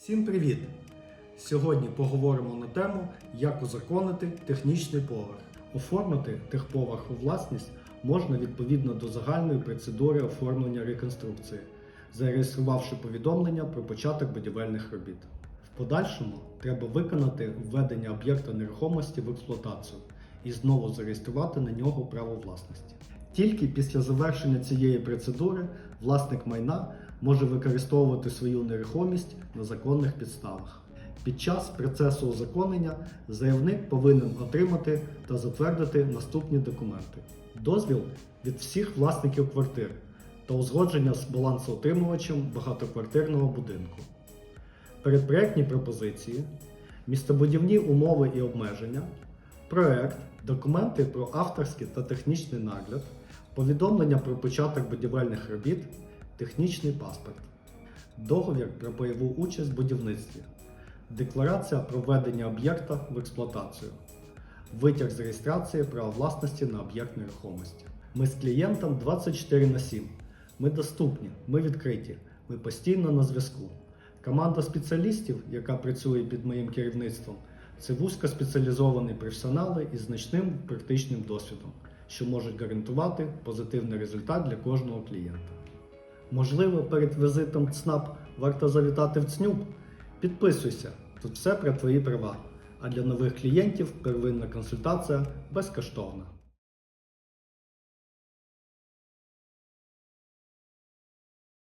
Всім привіт! Сьогодні поговоримо на тему, як узаконити технічний поверх. Оформити техповерх у власність можна відповідно до загальної процедури оформлення реконструкції, зареєструвавши повідомлення про початок будівельних робіт. В подальшому треба виконати введення об'єкта нерухомості в експлуатацію і знову зареєструвати на нього право власності. Тільки після завершення цієї процедури власник майна може використовувати свою нерухомість на законних підставах. Під час процесу узаконення заявник повинен отримати та затвердити наступні документи: дозвіл від всіх власників квартир та узгодження з балансоутримувачем багатоквартирного будинку, передпроектні пропозиції, містобудівні умови і обмеження, проект, документи про авторський та технічний нагляд, повідомлення про початок будівельних робіт, технічний паспорт, договір про бойову участь в будівництві, декларація про введення об'єкта в експлуатацію, витяг з реєстрації права власності на об'єкт нерухомості. Ми з клієнтом 24 на 7. Ми доступні, ми відкриті, ми постійно на зв'язку. Команда спеціалістів, яка працює під моїм керівництвом, це вузькоспеціалізовані професіонали із значним практичним досвідом, що можуть гарантувати позитивний результат для кожного клієнта. Можливо, перед візитом ЦНАП варто завітати в ЦНЮП? Підписуйся, тут все про твої права. А для нових клієнтів первинна консультація безкоштовна.